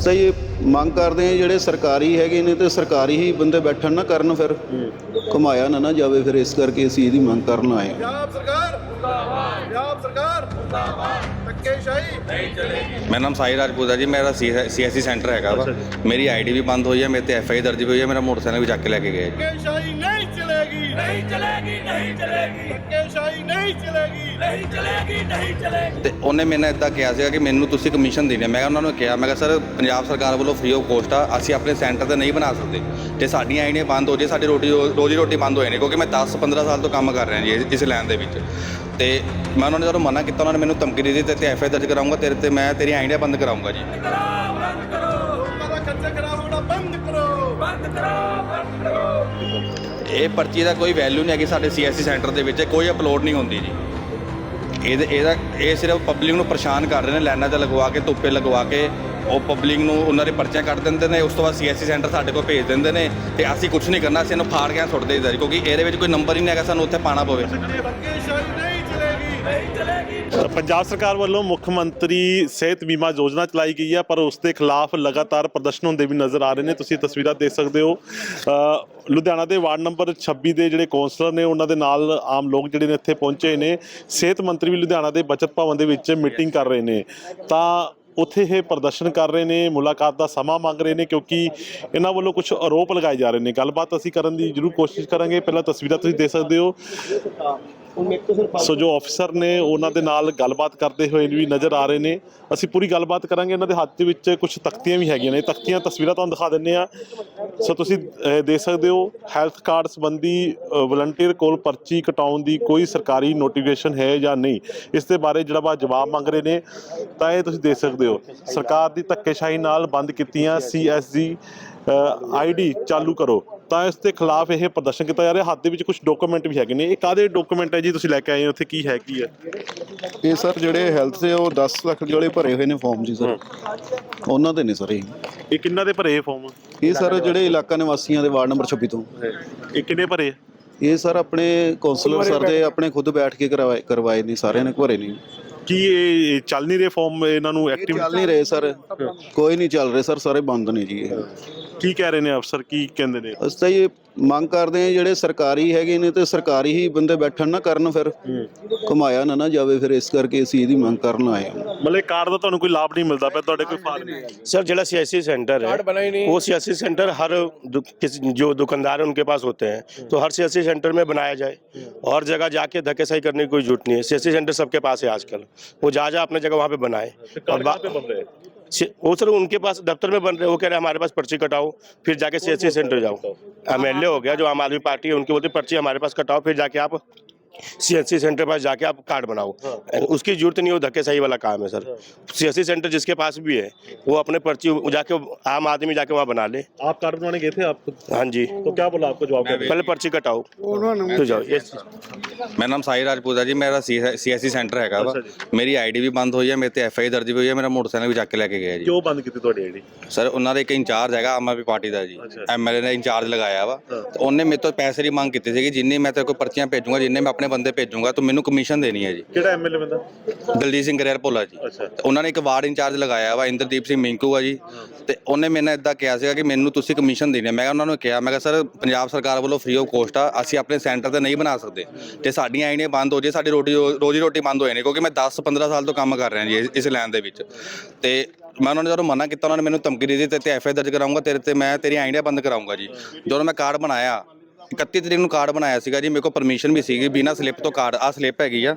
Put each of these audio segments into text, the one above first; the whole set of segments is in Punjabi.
ਤਾਂ ਇਹ ਮੰਗ ਕਰਦੇ ਹਾਂ ਜਿਹੜੇ ਸਰਕਾਰੀ ਹੈਗੇ ਨੇ ਤੇ ਸਰਕਾਰੀ ਹੀ ਬੰਦੇ ਬੈਠਣ ਨਾ ਕਰਨ ਫਿਰ ਘੁਮਾਇਆ ਨਾ ਨਾ ਜਾਵੇ ਫਿਰ ਇਸ ਕਰਕੇ ਅਸੀਂ ਇਹਦੀ ਮੰਗ ਕਰਨ ਆਏ ਹਾਂ। ਪੰਜਾਬ ਸਰਕਾਰ ਮੁਰਦਾਬਾਦ। ਪੰਜਾਬ ਸਰਕਾਰ ਮੁਰਦਾਬਾਦ। ਧੱਕੇਸ਼ਾਹੀ ਨਹੀਂ ਚਲੇਗੀ। ਮੇਰਾ ਨਾਮ ਸਾਈ ਰਾਜਪੂਤ ਹੈ ਜੀ ਮੇਰਾ ਸੀਐਸਸੀ ਸੈਂਟਰ ਹੈਗਾ ਵਾ। ਮੇਰੀ ਆਈਡੀ ਵੀ ਬੰਦ ਹੋਈ ਹੈ ਮੇਰੇ ਤੇ ਐਫਆਈ ਦਰਜ ਵੀ ਹੋਈ ਹੈ ਮੇਰਾ ਮੋਟਰਸਾਈਕਲ ਵੀ ਚੱਕ ਕੇ ਲੈ ਕੇ ਗਏ ਜੀ। ਧੱਕੇਸ਼ਾਹੀ ਨਹੀਂ ਚਲੇਗੀ। ਨਹੀਂ ਚਲੇਗੀ ਨਹੀਂ ਚਲੇਗੀ। ਧੱਕੇਸ਼ਾਹੀ ਨਹੀਂ ਚਲੇਗੀ। ਨਹੀਂ ਚਲੇਗੀ ਨਹੀਂ ਚਲੇਗੀ। ਤੇ ਉਹਨੇ ਮੈਨੂੰ ਇਦਾਂ ਕਿਹਾ ਸੀਗਾ ਕਿ ਮੈਨੂੰ ਤੁਸੀਂ ਕਮਿਸ਼ਨ ਦੇਣੀ ਹੈ। ਮੈਂ ਉਹਨਾਂ ਨੂੰ ਕਿਹਾ ਮੈਂ ਕਿਹਾ ਸਰ ਪੰਜਾਬ ਸਰਕਾਰ ਵੱਲੋਂ ਫ੍ਰੀ ਆਫ ਕੋਸਟ ਆ ਅਸੀਂ ਆਪਣੇ ਸੈਂਟਰ ਤੇ ਨਹੀਂ ਬਣਾ ਸਕਦੇ। ਤੇ ਸਾਡੀਆਂ ਆਈਡੀਆਂ ਬੰਦ ਹੋ ਜੇ ਸਾਡੀ ਰੋਟੀ ਰੋਜੀ ਰੋਟੀ ਬੰਦ ਹੋ ਜਾਣੀ ਕਿਉਂਕਿ ਮੈਂ 10 15 ਸਾਲ ਤੋਂ ਕੰਮ ਕਰ ਰਿਹਾ ਜੀ ਇਸ- ਲਾਈਨ ਦੇ ਵਿੱਚ। ਤੇ ਮੈਂ ਉਹਨਾਂ ਨੇ ਜਦੋਂ ਮਨਾ ਕੀਤਾ ਉਹਨਾਂ ਨੇ ਮੈਨੂੰ ਧਮਕੀ ਦੇ ਦਿੱਤੀ ਤੇ ਐਫਆਈ ਦਰਜ ਕਰਾਉਂਗਾ ਤੇਰੇ ਤੇ ਮੈਂ ਤੇਰੀ ਆਈਡੀਆਂ ਬੰਦ ਕਰਾਉਂਗਾ ਜੀ। ਲੋਕਾਂ ਦਾ ਖਰਚਾ ਖਰਾਬ ਹੋਣਾ ਬੰਦ ਕਰੋ। ਬੰਦ ਕਰੋ ਬੰਦ ਕਰੋ। ਇਹ ਪਰਚੀ ਦਾ ਕੋਈ ਵੈਲਿਊ ਨਹੀਂ ਹੈਗੀ ਸਾਡੇ ਸੀਐਸਸੀ ਸੈਂਟਰ ਦੇ ਵਿੱਚ, ਕੋਈ ਅਪਲੋਡ ਨਹੀਂ ਹੁੰਦੀ ਜੀ। ਇਹਦੇ ਇਹਦਾ ਇਹ ਸਿਰਫ ਪਬਲਿਕ ਨੂੰ ਪਰੇਸ਼ਾਨ ਕਰ ਰਹੇ ਨੇ, ਲਾਈਨਾਂ 'ਤੇ ਲਗਵਾ ਕੇ, ਧੁੱਪੇ ਲਗਵਾ ਕੇ, ਉਹ ਪਬਲਿਕ ਨੂੰ ਉਹਨਾਂ ਦੇ ਪਰਚੀਆਂ ਕੱਢ ਦਿੰਦੇ ਨੇ, ਉਸ ਤੋਂ ਬਾਅਦ ਸੀਐਸਸੀ ਸੈਂਟਰ ਸਾਡੇ ਕੋਲ ਭੇਜ ਦਿੰਦੇ ਨੇ, ਤੇ ਅਸੀਂ ਕੁਝ ਨਹੀਂ ਕਰਨਾ, ਅਸੀਂ ਇਹਨੂੰ ਫਾੜ ਕੇ ਸੁੱਟ ਦੇਈਦਾ ਕਿਉਂਕਿ ਇਹਦੇ ਵਿੱਚ ਕੋਈ ਨੰਬਰ ਹੀ ਨਹੀਂ ਹੈਗਾ, ਸਾਨੂੰ ਉੱਥੇ ਪਾਣਾ ਪਵੇ। ਪੰਜਾਬ ਸਰਕਾਰ ਵੱਲੋਂ ਮੁੱਖ ਮੰਤਰੀ ਸਿਹਤ ਬੀਮਾ ਯੋਜਨਾ ਚਲਾਈ ਗਈ ਹੈ, ਪਰ ਉਸ ਦੇ ਖਿਲਾਫ ਲਗਾਤਾਰ ਪ੍ਰਦਰਸ਼ਨ ਹੁੰਦੇ ਵੀ ਨਜ਼ਰ ਆ ਰਹੇ ਨੇ। ਤੁਸੀਂ ਤਸਵੀਰਾਂ ਦੇਖ ਸਕਦੇ ਹੋ। ਲੁਧਿਆਣਾ ਦੇ ਵਾਰਡ ਨੰਬਰ 26 ਦੇ ਜਿਹੜੇ ਕੌਂਸਲਰ ਨੇ, ਉਹਨਾਂ ਦੇ ਨਾਲ ਆਮ ਲੋਕ ਜਿਹੜੇ ਨੇ ਇੱਥੇ ਪਹੁੰਚੇ ਨੇ। ਸਿਹਤ ਮੰਤਰੀ ਵੀ ਲੁਧਿਆਣਾ ਦੇ ਬਚਤ ਭਵਨ ਦੇ ਵਿੱਚ ਮੀਟਿੰਗ ਕਰ ਰਹੇ ਨੇ। ਤਾਂ ਉੱਥੇ ਇਹ ਪ੍ਰਦਰਸ਼ਨ ਕਰ ਰਹੇ ਨੇ, ਮੁਲਾਕਾਤ ਦਾ ਸਮਾਂ ਮੰਗ ਰਹੇ ਨੇ, ਕਿਉਂਕਿ ਇਹਨਾਂ ਵੱਲੋਂ ਕੁਝ ਆਰੋਪ ਲਗਾਏ ਜਾ ਰਹੇ ਨੇ। ਗੱਲਬਾਤ ਅਸੀਂ ਕਰਨ ਦੀ ਜ਼ਰੂਰ ਕੋਸ਼ਿਸ਼ ਕਰਾਂਗੇ। ਪਹਿਲਾਂ ਤਸਵੀਰਾਂ ਤੁਸੀਂ ਦੇਖ ਸਕਦੇ ਹੋ। ਸੋ ਜੋ ਅਫਸਰ ਨੇ ਉਹਨਾਂ ਦੇ ਨਾਲ ਗੱਲਬਾਤ ਕਰਦੇ ਹੋਏ ਵੀ ਨਜ਼ਰ ਆ ਰਹੇ ਨੇ, ਅਸੀਂ ਪੂਰੀ ਗੱਲਬਾਤ ਕਰਾਂਗੇ। ਇਹਨਾਂ ਦੇ ਹੱਥ ਦੇ ਵਿੱਚ ਕੁਝ ਤਖਤੀਆਂ ਵੀ ਹੈਗੀਆਂ ਨੇ। ਤਖਤੀਆਂ ਤਸਵੀਰਾਂ ਤੁਹਾਨੂੰ ਦਿਖਾ ਦਿੰਨੇ ਆ ਸੋ ਤੁਸੀਂ ਦੇਖ ਸਕਦੇ ਹੋ ਹੈਲਥ ਕਾਰਡ ਸੰਬੰਧੀ ਵਲੰਟੀਅਰ ਕੋਲ ਪਰਚੀ ਕਟਾਉਣ ਦੀ ਕੋਈ ਸਰਕਾਰੀ ਨੋਟੀਫਿਕੇਸ਼ਨ ਹੈ ਜਾਂ ਨਹੀਂ, ਇਸ ਦੇ ਬਾਰੇ ਜਿਹੜਾ ਵਾ ਜਵਾਬ ਮੰਗ ਰਹੇ ਨੇ, ਤਾਂ ਇਹ ਤੁਸੀਂ ਦੇਖ ਸਕਦੇ ਹੋ। ਸਰਕਾਰ ਦੀ ਧੱਕੇਸ਼ਾਹੀ ਨਾਲ ਬੰਦ ਕੀਤੀਆਂ ਸੀਐਸਜੀ ਆਈਡੀ ਚਾਲੂ ਕਰੋ। ਤਾਂ ਇਸ ਦੇ ਖਿਲਾਫ ਇਹ ਪ੍ਰਦਰਸ਼ਨ ਕੀਤਾ ਜਾ ਰਿਹਾ। ਹੱਥ ਦੇ ਵਿੱਚ ਕੁਝ ਡਾਕੂਮੈਂਟ ਵੀ ਹੈਗੇ ਨੇ। ਇਹ ਕਾਦੇ ਡਾਕੂਮੈਂਟ ਹੈ ਜੀ? ਤੁਸੀਂ ਲੈ ਕੇ ਆਏ ਹੋ ਉੱਥੇ ਕੀ ਹੈ ਕੀ ਹੈ? ਇਹ ਸਰ ਜਿਹੜੇ ਹੈਲਥ ਦੇ ਉਹ 10 ਲੱਖ ਜਿਹੜੇ ਭਰੇ ਹੋਏ ਨੇ ਫਾਰਮ ਜੀ ਸਰ। ਉਹਨਾਂ ਦੇ ਨੇ ਸਰ ਇਹ। ਇਹ ਕਿੰਨਾ ਦੇ ਭਰੇ ਫਾਰਮ ਇਹ ਸਰ ਜਿਹੜੇ ਇਲਾਕਾ ਨਿਵਾਸੀਆਂ ਦੇ ਵਾਰਡ ਨੰਬਰ 26 ਤੋਂ। ਇਹ ਕਿੰਨੇ ਭਰੇ? ਇਹ ਸਰ ਆਪਣੇ ਕੌਂਸਲਰ ਸਰ ਦੇ ਆਪਣੇ ਖੁਦ ਬੈਠ ਕੇ ਕਰਵਾਏ ਕਰਵਾਏ ਨੇ ਸਾਰਿਆਂ ਨੇ ਭਰੇ ਨਹੀਂ ਕੀ ਇਹ ਚੱਲ ਨਹੀਂ ਰਹੇ ਫਾਰਮ ਇਹਨਾਂ ਨੂੰ ਐਕਟਿਵ ਚੱਲ ਨਹੀਂ ਰਹੇ ਸਰ। ਕੋਈ ਨਹੀਂ ਚੱਲ ਰਹੇ ਸਰ ਸਾਰੇ ਬੰਦ ਨੇ ਜੀ ਇਹ। ਕੀ ਕਹਿ ਰਹੇ ਨੇ ਅਫਸਰ ਕੀ ਕਹਿੰਦੇ ਨੇ ਅਸੀਂ ਤਾਂ ਇਹ ਮੰਗ ਕਰਦੇ ਹਾਂ ਜਿਹੜੇ ਸਰਕਾਰੀ ਹੈਗੇ ਨੇ ਤੇ ਸਰਕਾਰੀ ਹੀ ਬੰਦੇ ਬੈਠਣ ਨਾ ਕਰਨ ਫਿਰ ਘੁਮਾਇਆ ਨਾ ਨਾ ਜਾਵੇ ਫਿਰ ਇਸ ਕਰਕੇ ਅਸੀਂ ਇਹਦੀ ਮੰਗ ਕਰਨ ਆਏ ਹਾਂ ਮਤਲਬ ਇਹ ਕਾਰਡ ਦਾ ਤੁਹਾਨੂੰ ਕੋਈ ਲਾਭ ਨਹੀਂ ਮਿਲਦਾ ਪਿਆ ਤੁਹਾਡੇ ਕੋਈ ਫਾਇਦਾ ਨਹੀਂ सर जिला सियासी सेंटर है वो सियासी सेंटर हर दु, किस जो दुकानदार है उनके पास होते हैं तो हर सियासी सेंटर में बनाया जाए और जगह जाके धक्केशाही करने की कोई जरूरत नहीं है सियासी सेंटर सबके पास है आजकल वो जा जा अपने जगह वहाँ पे बनाए और बा- पे बन रहे हैं सि- वो सर उनके पास दफ्तर में बन रहे वो कह रहे हैं हमारे पास पर्ची कटाओ फिर जाके सियासी सेंटर जाओ। एमएलए हो गया जो आम आदमी पार्टी है उनकी बोलते पर्ची हमारे पास कटाओ फिर जाके आप सीएससी सेंटर पास जाके आप कार्ड बनाओ। हाँ। उसकी ज़रूरत नहीं हो धक्केशाही वाला काम है सर। सीएससी सेंटर जिसके पास भी है वो अपने पर्ची जाके आम आदमी जाके वहाँ बना ले। आप कार्ड बनाने गए थे आप? हाँ जी। तो क्या बोला आपको जवाब? पहले पर्ची कटाओ तो जाओ। ये ਮੇਰਾ ਨਾਮ ਸਾਈ ਰਾਜਪੂਤ ਹੈ ਜੀ ਮੇਰਾ ਸੀਐਸਸੀ ਸੈਂਟਰ ਹੈਗਾ ਵਾ। ਮੇਰੀ ਆਈਡੀ ਵੀ ਬੰਦ ਹੋਈ ਹੈ ਮੇਰੇ ਤੇ ਐਫਆਈ ਦਰਜ ਵੀ ਹੋਈ ਹੈ ਮੇਰਾ ਮੋਟਰਸਾਈਕਲ ਵੀ ਚੱਕ ਕੇ ਲੈ ਕੇ ਗਏ ਜੀ। ਕਿਉਂ ਬੰਦ ਕੀਤੀ ਤੁਹਾਡੀ ਆਈਡੀ ਸਰ ਉਹਨਾਂ ਦਾ ਇੱਕ ਇੰਚਾਰਜ ਹੈਗਾ ਆਮ ਆਦਮੀ ਪਾਰਟੀ ਦਾ ਜੀ। ਐਮਐਲਏ ਨੇ ਇੰਚਾਰਜ ਲਗਾਇਆ ਵਾ। ਤੇ ਉਹਨੇ ਮੇਰੇ ਤੋਂ ਪੈਸੇ ਦੀ ਮੰਗ ਕੀਤੀ ਸੀਗੀ ਜਿੰਨੇ ਮੈਂ ਤੇਰੇ ਕੋਲ ਪਰਚੀਆਂ ਭੇਜੂੰਗਾ ਜਿੰਨੇ ਮੈਂ ਆਪਣੇ ਬੰਦੇ ਭੇਜੂੰਗਾ ਤੂੰ ਮੈਨੂੰ ਕਮਿਸ਼ਨ ਦੇਣੀ ਹੈ ਜੀ। ਕਿਹੜਾ ਐਮਐਲਏ ਬੰਦਾ? ਦਲਜੀਤ ਸਿੰਘ ਗਰੇਰ ਭੋਲਾ ਜੀ। ਤੇ ਉਹਨਾਂ ਨੇ ਇੱਕ ਵਾਰਡ ਇੰਚਾਰਜ ਲਗਾਇਆ ਵਾ ਇੰਦਰਦੀਪ ਸਿੰਘ ਮਿੰਕੂ ਆ ਜੀ। ਤੇ ਉਹਨੇ ਮੈਨੂੰ ਇਦਾਂ ਕਿਹਾ ਸੀਗਾ ਕਿ ਮੈਨੂੰ ਤੁਸੀਂ ਕਮਿਸ਼ਨ ਦੇਣੀ ਹੈ। ਮੈਂ ਉਹਨਾਂ ਨੂੰ ਕਿਹਾ ਮੈਂ ਕਿਹਾ ਸਰ ਪੰਜਾਬ ਸਰਕਾਰ ਵੱਲੋਂ ਫ੍ਰੀ ਆਫ ਕੋਸਟ ਆ ਅਸੀਂ ਆਪਣੇ ਸੈਂਟਰ ਤੇ ਨਹੀਂ ਬਣਾ ਸਕਦੇ। ਤੇ ਸਾਡੀਆਂ ਆਈਡੀਆਂ ਬੰਦ ਹੋ ਜੇ, ਸਾਡੀ ਰੋਟੀ ਰੋਜੀ ਰੋਟੀ ਬੰਦ ਹੋ ਜਾਣੀ, ਕਿਉਂਕਿ ਮੈਂ 10 15 ਸਾਲ ਤੋਂ ਕੰਮ ਕਰ ਰਿਹਾ ਜੀ, ਇਸ- ਇਸ ਲਾਈਨ ਦੇ ਵਿੱਚ। ਤੇ ਮੈਂ ਉਹਨਾਂ ਨੇ ਜਦੋਂ ਮਨਾ ਕੀਤਾ, ਉਹਨਾਂ ਨੇ ਮੈਨੂੰ ਧਮਕੀ ਦੇ ਦਿੱਤੀ ਤੇ ਐਫਆਈ ਦਰਜ ਕਰਾਉਂਗਾ ਤੇਰੇ ਤੇ ਮੈਂ ਤੇਰੀ ਆਈਡੀਆਂ ਬੰਦ ਕਰਾਉਂਗਾ ਜੀ। ਜਦੋਂ ਮੈਂ ਕਾਰਡ ਬਣਾਇਆ 31 ਤਰੀਕ ਨੂੰ ਕਾਰਡ ਬਣਾਇਆ ਸੀਗਾ ਜੀ, ਮੇਰੇ ਕੋਲ ਪਰਮਿਸ਼ਨ ਵੀ ਸੀਗੀ, ਬਿਨਾਂ ਸਲਿੱਪ ਤੋਂ ਕਾਰਡ ਆ ਸਲਿੱਪ ਹੈਗੀ ਆ।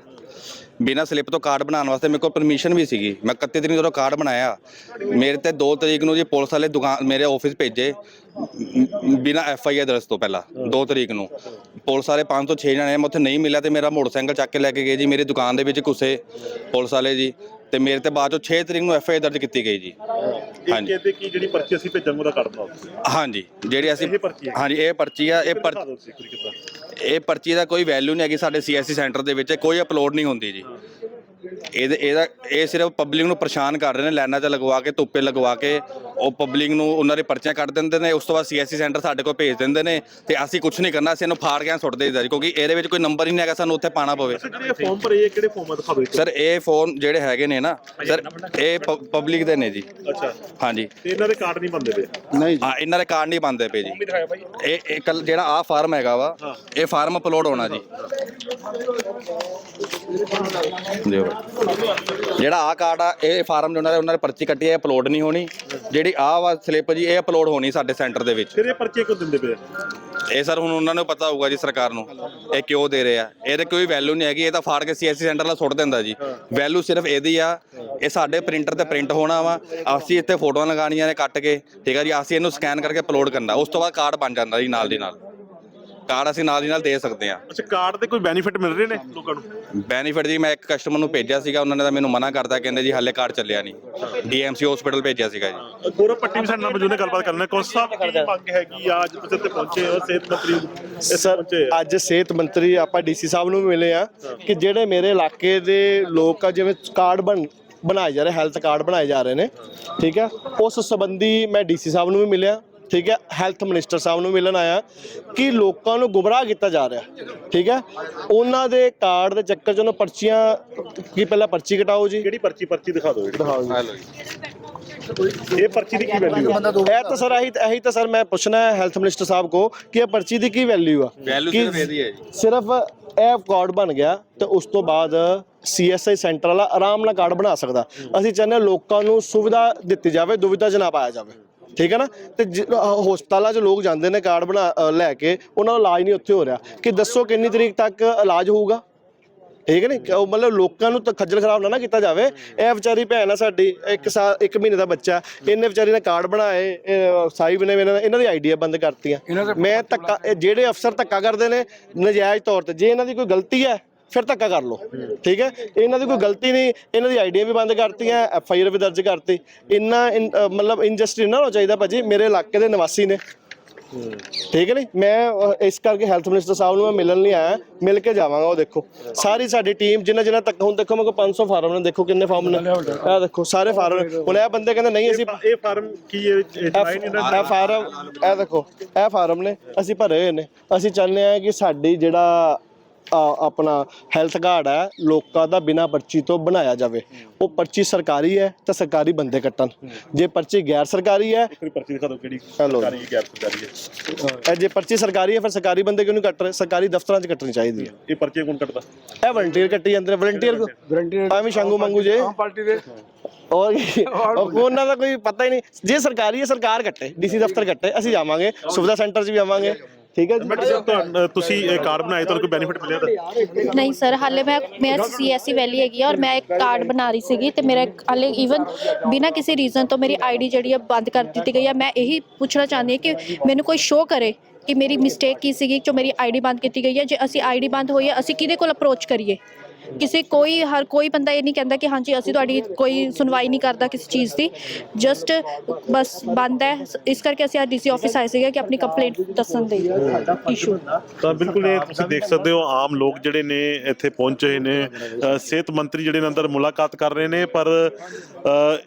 ਬਿਨਾਂ ਸਲਿੱਪ ਤੋਂ ਕਾਰਡ ਬਣਾਉਣ ਵਾਸਤੇ ਮੇਰੇ ਕੋਲ ਪਰਮਿਸ਼ਨ ਵੀ ਸੀਗੀ। ਮੈਂ 31 ਤਰੀਕ ਨੂੰ ਜਦੋਂ ਕਾਰਡ ਬਣਾਇਆ, ਮੇਰੇ ਤੇ 2 ਤਰੀਕ ਨੂੰ ਜੀ ਪੁਲਿਸ ਵਾਲੇ ਦੁਕਾਨ, ਮੇਰੇ ਆਫਿਸ ਭੇਜੇ ਬਿਨਾਂ ਐਫ ਆਈ ਆਰ ਦਰਜ ਤੋਂ ਪਹਿਲਾਂ 2 ਤਰੀਕ ਨੂੰ। ਪੁਲਿਸ ਵਾਲੇ 5 ਤੋਂ 6 ਜਣੇ ਮੈਂ ਉੱਥੇ ਨਹੀਂ ਮਿਲਿਆ ਤੇ ਮੇਰਾ ਮੋਟਰਸਾਈਕਲ ਚੱਕ ਕੇ ਲੈ ਕੇ ਗਏ ਜੀ, ਮੇਰੀ ਦੁਕਾਨ ਦੇ ਵਿੱਚ ਘੁਸੇ ਪੁਲਿਸ ਵਾਲੇ ਜੀ, ਤੇ ਮੇਰੇ ਤੇ ਬਾਅਦ ਚੋਂ 6 ਤਰੀਕ ਨੂੰ ਐਫ ਆਈ ਆਰ ਦਰਜ ਕੀਤੀ ਗਈ ਜੀ। ਇਹ ਹਾਂਜੀ। ਕਹਿੰਦੇ ਕਿ ਜਿਹੜੀ ਪਰਚੀ ਅਸੀਂ ਭੇਜਾਂਗੇ ਉਹਦਾ ਕੱਢ ਪਾਓ ਹਾਂਜੀ ਜਿਹੜੀ ਅਸੀਂ ਇਹ ਪਰਚੀ ਹੈ? ਹਾਂਜੀ ਇਹ ਪਰਚੀ ਆ ਇਹ ਪਰ ਦਿਖਾ ਦਿਓ ਤੁਸੀਂ ਕਿੱਦਾਂ? ਇਹ ਪਰਚੀ ਦਾ ਕੋਈ ਵੈਲਿਊ ਨਹੀਂ ਹੈਗੀ ਸਾਡੇ ਸੀਐਸਸੀ ਸੈਂਟਰ ਦੇ ਵਿੱਚ ਕੋਈ ਅਪਲੋਡ ਨਹੀਂ ਹੁੰਦੀ ਜੀ। ਇਹਦੇ ਇਹਦਾ ਇਹ ਸਿਰਫ ਪਬਲਿਕ ਨੂੰ ਪਰੇਸ਼ਾਨ ਕਰ ਰਹੇ ਨੇ ਲਾਈਨਾਂ 'ਚ ਲਗਵਾ ਕੇ ਧੁੱਪੇ ਲਗਵਾ ਕੇ ਉਹ ਪਬਲਿਕ ਨੂੰ ਉਹਨਾਂ ਦੇ ਪਰਚੀਆਂ ਕੱਟ ਦਿੰਦੇ ਨੇ ਉਸ ਤੋਂ ਬਾਅਦ ਸੀਐਸਸੀ ਸੈਂਟਰ ਸਾਡੇ ਕੋਲ ਭੇਜ ਦਿੰਦੇ ਨੇ ਤੇ ਅਸੀਂ ਕੁਝ ਨਹੀਂ ਕਰਨਾ ਅਸੀਂ ਇਹਨੂੰ ਫਾੜ ਕੇ ਸੁੱਟ ਦੇਈਦਾ ਜੀ ਕਿਉਂਕਿ ਇਹਦੇ ਵਿੱਚ ਕੋਈ ਨੰਬਰ ਹੀ ਨਹੀਂ ਹੈਗਾ ਸਾਨੂੰ ਉੱਥੇ ਪਾਣਾ ਪਵੇ। ਜਿਹੜੇ ਫਾਰਮ ਭਰੇ ਇਹ ਕਿਹੜੇ ਫਾਰਮ ਦਿਖਾਓ ਸਰ ਇਹ ਫੋਨ ਜਿਹੜੇ ਹੈਗੇ ਨੇ ਨਾ ਸਰ ਇਹ ਪਬਲਿਕ ਦੇ ਨੇ ਜੀ। ਅੱਛਾ। ਹਾਂਜੀ। ਤੇ ਇਹਨਾਂ ਦੇ ਕਾਰਡ ਨਹੀਂ ਬੰਦੇ ਪਏ? ਨਹੀਂ ਜੀ। ਹਾਂ ਇਹਨਾਂ ਦੇ ਕਾਰਡ ਨਹੀਂ ਬੰਦੇ ਪਏ ਜੀ। ਇਹ ਇਹ ਕੱਲ ਜਿਹੜਾ ਆ ਫਾਰਮ ਹੈਗਾ ਵਾ ਇਹ ਫਾਰਮ ਅਪਲੋਡ ਹੋਣਾ ਜੀ। ਦਿਓ। ਜਿਹੜਾ ਆ ਕਾਰਡ ਆ ਇਹ ਫਾਰਮ ਉਹਨਾਂ ਦੇ ਉਹਨਾਂ ਦੇ ਪਰਚੀ ਕੱਟੀ ਹੈ ਅਪਲੋਡ ਨਹੀਂ ਹੋਣੀ। ਜਿਹੜੀ ਆ ਵਾ ਸਲਿੱਪ ਜੀ ਇਹ ਅਪਲੋਡ ਹੋਣੀ ਸਾਡੇ ਸੈਂਟਰ ਦੇ ਵਿੱਚ। ਫਿਰ ਇਹ ਪਰਚੇ ਕਿਉਂ ਦਿੰਦੇ ਪਏ ਆ? ਇਹ ਸਰ ਹੁਣ ਉਹਨਾਂ ਨੂੰ ਪਤਾ ਹੋਊਗਾ ਜੀ ਸਰਕਾਰ ਨੂੰ ਇਹ ਕਿਉਂ ਦੇ ਰਹੇ ਆ। ਇਹਦੇ ਕੋਈ ਵੈਲਿਊ ਨਹੀਂ ਹੈਗੀ ਇਹ ਤਾਂ ਫਾੜ ਕੇ ਸੀਐਸਸੀ ਸੈਂਟਰ ਨਾਲ ਸੁੱਟ ਦਿੰਦਾ ਜੀ। ਵੈਲਿਊ ਸਿਰਫ ਇਹਦੀ ਆ ਇਹ ਸਾਡੇ ਪ੍ਰਿੰਟਰ ਤੇ ਪ੍ਰਿੰਟ ਹੋਣਾ ਵਾ। ਅਸੀਂ ਇੱਥੇ ਫੋਟੋਆਂ ਲਗਾਉਣੀਆਂ ਨੇ ਕੱਟ ਕੇ ਠੀਕ ਆ ਜੀ? ਅਸੀਂ ਇਹਨੂੰ ਸਕੈਨ ਕਰਕੇ ਅਪਲੋਡ ਕਰਨਾ। ਉਸ ਤੋਂ ਬਾਅਦ ਕਾਰਡ ਬਣ ਜਾਂਦਾ ਜੀ ਨਾਲ ਦੀ ਨਾਲ। ਕਾਰਡ ਅਸੀਂ ਨਾਲ ਦੀ ਨਾਲ ਦੇ ਸਕਦੇ ਆ ਅੱਛਾ ਕਾਰਡ ਦੇ ਕੋਈ ਬੈਨੀਫਿਟ ਮਿਲ ਰਹੇ ਨੇ ਲੋਕਾਂ ਨੂੰ? ਬੈਨੀਫਿਟ ਜੀ ਮੈਂ ਇੱਕ ਕਸਟਮਰ ਨੂੰ ਭੇਜਿਆ ਸੀਗਾ ਉਹਨਾਂ ਨੇ ਤਾਂ ਮੈਨੂੰ ਮਨਾ ਕਰਤਾ ਕਹਿੰਦੇ ਜੀ ਹਾਲੇ ਕਾਰਡ ਚੱਲਿਆ ਨਹੀਂ। ਡੀਐਮਸੀ ਹਸਪੀਟਲ ਭੇਜਿਆ ਸੀਗਾ ਜੀ। ਗੌਰਵ ਪੱਟੀ ਵੀ ਸਾਡੇ ਨਾਲ ਮੌਜੂਦ ਨੇ ਗੱਲਬਾਤ ਕਰਨਾ। ਕੌਣ ਸਾਹਿਬ ਕੀ ਮੰਗ ਹੈਗੀ ਆ? ਅੱਜ ਤੁਸੀਂ ਇੱਥੇ ਪਹੁੰਚੇ ਹੋ ਸਿਹਤ ਮੰਤਰੀ ਸਰ ਪਹੁੰਚੇ ਆ। ਅੱਜ ਸਿਹਤ ਮੰਤਰੀ ਆਪਾਂ ਡੀਸੀ ਸਾਹਿਬ ਨੂੰ ਵੀ ਮਿਲੇ ਆ ਕਿ ਜਿਹੜੇ ਮੇਰੇ ਇਲਾਕੇ ਦੇ ਲੋਕ ਆ ਜਿਵੇਂ ਕਾਰਡ ਬਣ ਬਣਾਏ ਜਾ ਰਹੇ ਹੈਲਥ ਕਾਰਡ ਬਣਾਏ ਜਾ ਰਹੇ ਨੇ ਠੀਕ ਹੈ ਉਸ ਸੰਬੰਧੀ ਮੈਂ ਡੀਸੀ ਸਾਹਿਬ ਨੂੰ ਵੀ ਮਿਲਿਆ। ਠੀਕ ਹੈ ਹੈਲਥ ਮਿਨਿਸਟਰ ਸਾਹਿਬ ਨੂੰ ਮਿਲਣ ਆਇਆ ਕਿ ਲੋਕਾਂ ਨੂੰ ਗੁੰਮਰਾਹ ਕੀਤਾ ਜਾ ਰਿਹਾ। ਠੀਕ ਹੈ ਉਹਨਾਂ ਦੇ ਕਾਰਡ ਦੇ ਚੱਕਰ 'ਚ ਉਹਨਾਂ ਪਰਚੀਆਂ ਕੀ ਪਹਿਲਾਂ ਪਰਚੀ ਕਟਾਓ ਜੀ। ਕਿਹੜੀ ਪਰਚੀ ਪਰਚੀ ਦਿਖਾ ਦਿਓ। ਦਿਖਾਓ ਜੀ। ਇਹ ਪਰਚੀ ਦੀ ਕੀ ਵੈਲਿਊ ਹੈ ਇਹ ਤਾਂ ਸਰ ਇਹੀ ਇਹੀ ਤਾਂ ਸਰ ਮੈਂ ਪੁੱਛਣਾ ਹੈ ਹੈਲਥ ਮਿਨਿਸਟਰ ਸਾਹਿਬ ਕੋ ਕਿ ਇਹ ਪਰਚੀ ਦੀ ਕੀ ਵੈਲਿਊ ਆ? ਕਿ ਸਿਰਫ ਇਹ ਕਾਰਡ ਬਣ ਗਿਆ ਤੇ ਉਸ ਤੋਂ ਬਾਅਦ ਸੀਐਸਆਈ ਸੈਂਟਰ ਵਾਲਾ ਆਰਾਮ ਨਾਲ ਕਾਰਡ ਬਣਾ ਸਕਦਾ। ਅਸੀਂ ਚਾਹੁੰਦੇ ਲੋਕਾਂ ਨੂੰ ਸੁਵਿਧਾ ਦਿੱਤੀ ਜਾਵੇ ਦੁਵਿਧਾ 'ਚ ਨਾ ਪਾਇਆ ਜਾਵੇ। ਠੀਕ ਹੈ ਨਾ? ਤੇ ਹਸਪਤਾਲਾਂ 'ਚ ਲੋਕ ਜਾਂਦੇ ਨੇ ਕਾਰਡ ਬਣਾ ਲੈ ਕੇ ਉਹਨਾਂ ਦਾ ਇਲਾਜ ਨਹੀਂ ਉੱਥੇ ਹੋ ਰਿਹਾ। ਕਿ ਦੱਸੋ ਕਿੰਨੀ ਤਰੀਕ ਤੱਕ ਇਲਾਜ ਹੋਊਗਾ? ਠੀਕ ਹੈ ਨਹੀਂ ਉਹ ਮਤਲਬ ਲੋਕਾਂ ਨੂੰ ਤਾਂ ਖੱਜਲ ਖਰਾਬ ਨਾ ਨਾ ਕੀਤਾ ਜਾਵੇ। ਇਹ ਵਿਚਾਰੀ ਭੈਣ ਆ ਸਾਡੀ ਇੱਕ ਸਾਲ ਇੱਕ ਮਹੀਨੇ ਦਾ ਬੱਚਾ। ਇਹਨੇ ਵਿਚਾਰੀ ਨੇ ਕਾਰਡ ਬਣਾਏ ਸਾਹਿਬ ਨੇ ਇਹਨਾਂ ਦੀ ਆਈਡੀਆ ਬੰਦ ਕਰਤੀਆਂ। ਮੈਂ ਧੱਕਾ ਜਿਹੜੇ ਅਫਸਰ ਧੱਕਾ ਕਰਦੇ ਨੇ ਨਜਾਇਜ਼ ਤੌਰ ਤੇ। ਜੇ ਇਹਨਾਂ ਦੀ ਕੋਈ ਗਲਤੀ ਹੈ ਫਿਰ ਧੱਕਾ ਕਰ ਲਓ। ਠੀਕ ਹੈ? ਇਹਨਾਂ ਦੀ ਕੋਈ ਗਲਤੀ ਨਹੀਂ। ਇਹਨਾਂ ਦੀ ਆਈਡੀਆ ਵੀ ਬੰਦ ਕਰਤੀਆਂ ਐਫ ਆਈ ਆਰ ਵੀ ਦਰਜ ਕਰਤੀ। ਇੰਨਾ ਮਤਲਬ ਇੰਜਸਟਰੀ ਨਾ ਹੋਣਾ ਚਾਹੀਦਾ ਭਾਜੀ। ਮੇਰੇ ਇਲਾਕੇ ਦੇ ਨਿਵਾਸੀ ਨੇ। ਠੀਕ ਹੈ ਨਹੀਂ ਮੈਂ ਇਸ ਕਰਕੇ ਹੈਲਥ ਮਿਨਿਸਟਰ ਸਾਹਿਬ ਨੂੰ ਮੈਂ ਮਿਲਣ ਲਈ ਆਇਆ। ਮਿਲ ਕੇ ਜਾਵਾਂਗਾ ਉਹ ਦੇਖੋ। ਸਾਰੀ ਸਾਡੀ ਟੀਮ ਜਿੰਨਾ ਜਿੰਨਾ ਤੱਕ ਹੁਣ ਦੇਖੋ ਮੇਰੇ ਕੋਲ 500 ਫਾਰਮ ਨੇ। ਦੇਖੋ ਕਿੰਨੇ ਫਾਰਮ ਨੇ। ਇਹ ਦੇਖੋ ਸਾਰੇ ਫਾਰਮ ਹੁਣ ਇਹ ਬੰਦੇ ਕਹਿੰਦੇ ਨਹੀਂ ਅਸੀਂ ਇਹ ਫਾਰਮ ਕੀ ਇਹ ਫਾਰਮ ਇਹ ਦੇਖੋ ਇਹ ਫਾਰਮ ਨੇ। ਅਸੀਂ ਭਰੇ ਹੋਏ ਨੇ। ਅਸੀਂ ਚਾਹੁੰਦੇ ਆ ਕਿ ਸਾਡੀ ਜਿਹੜਾ ਆ, ਆਪਣਾ ਹੈਲਥ ਕਾਰਡ ਹੈ ਲੋਕਾਂ ਦਾ ਬਿਨਾ ਪਰਚੀ ਤੋਂ ਬਣਾਇਆ ਜਾਵੇ। ਉਹ ਪਰਚੀ ਸਰਕਾਰੀ ਹੈ ਤਾਂ ਸਰਕਾਰੀ ਬੰਦੇ ਕੱਟਣ। ਜੇ ਪਰਚੀ ਗੈਰ ਸਰਕਾਰੀ ਹੈ ਕੋਈ ਪਰਚੀ ਦਿਖਾ ਦਿਓ ਕਿਹੜੀ ਹੈਲੋ। ਸਰਕਾਰੀ ਗੈਰ ਸਰਕਾਰੀ ਹੈ। ਇਹ ਜੇ ਪਰਚੀ ਸਰਕਾਰੀ ਹੈ ਫਿਰ ਸਰਕਾਰੀ ਬੰਦੇ ਕਿਉਂ ਨਹੀਂ ਕੱਟ ਰਹੇ? ਸਰਕਾਰੀ ਦਫ਼ਤਰਾਂ 'ਚ ਕੱਟਣੀ ਚਾਹੀਦੀ ਹੈ। ਇਹ ਪਰਚੀ ਕੌਣ ਕੱਟਦਾ? ਇਹ ਵਲੰਟੀਅਰ ਕੱਟੀ ਜਾਂਦੇ ਨੇ। ਵਲੰਟੀਅਰ ਵਲੰਟੀਅਰ ਐਵੇਂ ਸ਼ੰਗੂ ਮੰਗੂ ਜੇ। ਪਾਰਟੀ ਦੇ? ਔਰ ਉਹਨਾਂ ਦਾ ਕੋਈ ਪਤਾ ਹੀ ਨਹੀਂ। ਜੇ ਸਰਕਾਰੀ ਹੈ ਸਰਕਾਰ ਕੱਟੇ। ਡੀਸੀ ਦਫ਼ਤਰ ਕੱਟੇ। ਅਸੀਂ ਜਾਵਾਂਗੇ। ਸੁਵਿਧਾ ਸੈਂਟਰ 'ਚ ਵੀ ਆਵਾਂਗੇ। ਠੀਕ ਹੈ ਜੀ? ਬਟ ਸਰ ਤੁਹਾਨੂੰ ਤੁਸੀਂ ਇਹ ਕਾਰਡ ਬਣਾਏ ਤੁਹਾਨੂੰ ਕੋਈ ਬੈਨੀਫਿਟ ਮਿਲਿਆ ਤਾਂ? ਨਹੀਂ ਸਰ ਹਾਲੇ ਮੈਂ ਮੈਂ ਸੀਐਸਸੀ ਵੈਲੀ ਹੈਗੀ ਆ ਔਰ ਮੈਂ ਇੱਕ ਕਾਰਡ ਬਣਾ ਰਹੀ ਸੀਗੀ ਤੇ ਮੇਰਾ ਇੱਕ ਹਾਲੇ ਈਵਨ ਬਿਨਾਂ ਕਿਸੇ ਰੀਜ਼ਨ ਤੋਂ ਮੇਰੀ ਆਈਡੀ ਜਿਹੜੀ ਆ ਬੰਦ ਕਰ ਦਿੱਤੀ ਗਈ ਆ। ਮੈਂ ਇਹੀ ਪੁੱਛਣਾ ਚਾਹੁੰਦੀ ਹਾਂ ਕਿ ਮੈਨੂੰ ਕੋਈ ਸ਼ੋਅ ਕਰੇ ਕਿ ਮੇਰੀ ਮਿਸਟੇਕ ਕੀ ਸੀਗੀ ਜੋ ਮੇਰੀ ਆਈਡੀ ਬੰਦ ਕੀਤੀ ਗਈ ਹੈ ਜੇ ਅਸੀਂ ਆਈਡੀ ਬੰਦ ਹੋਈ ਹੈ ਅਸੀਂ ਕਿਹਦੇ ਕੋਲ ਅਪਰੋਚ ਕਰੀਏ? ਕਿਸੇ ਕੋਈ ਹਰ ਕੋਈ ਬੰਦਾ ਇਹ ਨਹੀਂ ਕਹਿੰਦਾ ਕਿ ਹਾਂਜੀ, ਅਸੀਂ ਤੁਹਾਡੀ ਕੋਈ ਸੁਣਵਾਈ ਨਹੀਂ ਕਰਦਾ ਕਿਸੇ ਚੀਜ਼ ਦੀ। ਜਸਟ ਬਸ ਬੰਦ ਹੈ। ਇਸ ਕਰਕੇ ਅਸੀਂ ਅੱਜ ਡੀਸੀ ਆਫਿਸ ਆਏ ਸੀਗੇ ਕਿ ਆਪਣੀ ਕੰਪਲੇਂਟ ਦੱਸਣ ਦੇ ਇਸ਼ੂ ਤਾਂ ਬਿਲਕੁਲ ਇਹ ਤੁਸੀਂ ਦੇਖ ਸਕਦੇ ਹੋ, ਆਮ ਲੋਕ ਜਿਹੜੇ ਨੇ ਇੱਥੇ ਪਹੁੰਚੇ ਹੋਏ ਨੇ। ਸਿਹਤ ਮੰਤਰੀ ਜਿਹੜੇ ਨੇ ਅੰਦਰ ਮੁਲਾਕਾਤ ਕਰ ਰਹੇ ਨੇ, ਪਰ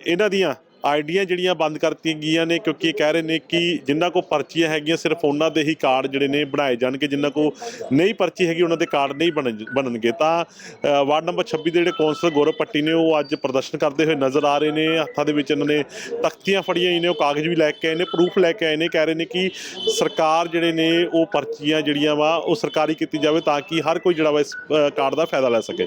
ਇਹਨਾਂ ਦੀਆਂ ਆਈਡੀਆਂ ਜਿਹੜੀਆਂ ਬੰਦ ਕਰਤੀਆਂ ਗਈਆਂ ਨੇ, ਕਿਉਂਕਿ ਇਹ ਕਹਿ ਰਹੇ ਨੇ ਕਿ ਜਿਨ੍ਹਾਂ ਕੋ ਪਰਚੀਆਂ ਹੈਗੀਆਂ ਸਿਰਫ ਉਹਨਾਂ ਦੇ ਹੀ ਕਾਰਡ ਜਿਹੜੇ ਨੇ ਬਣਾਏ ਜਾਣਗੇ ਜਿਨ੍ਹਾਂ ਕੋ ਨਹੀਂ ਪਰਚੀ ਹੈਗੀ ਉਹਨਾਂ ਦੇ ਕਾਰਡ ਨਹੀਂ ਬਣਨ- ਬਣਨਗੇ। ਤਾਂ ਵਾਰਡ ਨੰਬਰ 26 ਦੇ ਜਿਹੜੇ ਕੌਂਸਲਰ ਗੌਰਵ ਪੱਟੀ ਨੇ, ਉਹ ਅੱਜ ਪ੍ਰਦਰਸ਼ਨ ਕਰਦੇ ਹੋਏ ਨਜ਼ਰ ਆ ਰਹੇ ਨੇ। ਹੱਥਾਂ ਦੇ ਵਿੱਚ ਇਹਨਾਂ ਨੇ ਤਖਤੀਆਂ ਫੜੀਆਂ ਹੋਈਆਂ ਨੇ, ਉਹ ਕਾਗਜ਼ ਵੀ ਲੈ ਕੇ ਆਏ ਨੇ, ਪ੍ਰੂਫ ਲੈ ਕੇ ਆਏ ਨੇ, ਕਹਿ ਰਹੇ ਨੇ ਕਿ ਸਰਕਾਰ ਜਿਹੜੇ ਨੇ ਉਹ ਪਰਚੀਆਂ ਜਿਹੜੀਆਂ ਵਾ, ਉਹ ਸਰਕਾਰੀ ਕੀਤੀ ਜਾਵੇ ਤਾਂ ਕਿ ਹਰ ਕੋਈ ਜਿਹੜਾ ਵਾ ਇਸ ਕਾਰਡ ਦਾ ਫਾਇਦਾ ਲੈ ਸਕੇ।